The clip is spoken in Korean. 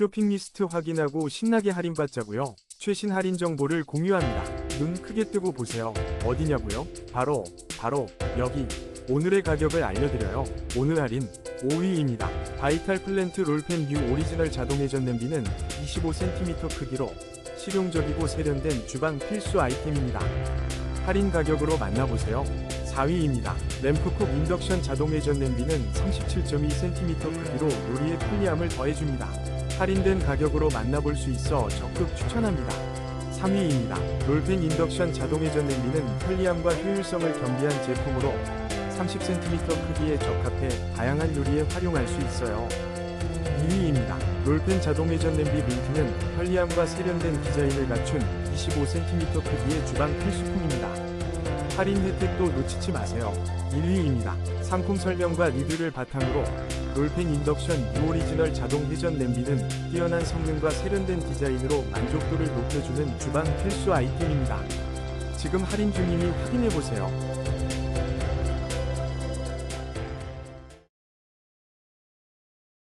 쇼핑 리스트 확인하고 신나게 할인받자고요. 최신 할인 정보를 공유합니다. 눈 크게 뜨고 보세요. 어디냐고요? 바로 바로 여기 오늘의 가격을 알려드려요. 오늘 할인 5위입니다. 바이탈 플랜트 롤펜 U 오리지널 자동 회전 냄비는 25cm 크기로 실용적이고 세련된 주방 필수 아이템입니다. 할인 가격으로 만나보세요. 4위입니다. 램프콕 인덕션 자동 회전 냄비는 37.2cm 크기로 요리의 편리함을 더해줍니다. 할인된 가격으로 만나볼 수 있어 적극 추천합니다. 3위입니다. 롤펜 인덕션 자동 회전 냄비는 편리함과 효율성을 겸비한 제품으로 30cm 크기에 적합해 다양한 요리에 활용할 수 있어요. 2위입니다. 롤펜 자동 회전 냄비 민트는 편리함과 세련된 디자인을 갖춘 25cm 크기의 주방 필수품입니다. 할인 혜택도 놓치지 마세요. 1위입니다. 상품 설명과 리뷰를 바탕으로 롤펜 인덕션 U 오리지널 자동 회전 냄비는 뛰어난 성능과 세련된 디자인으로 만족도를 높여주는 주방 필수 아이템입니다. 지금 할인 중이니 확인해보세요.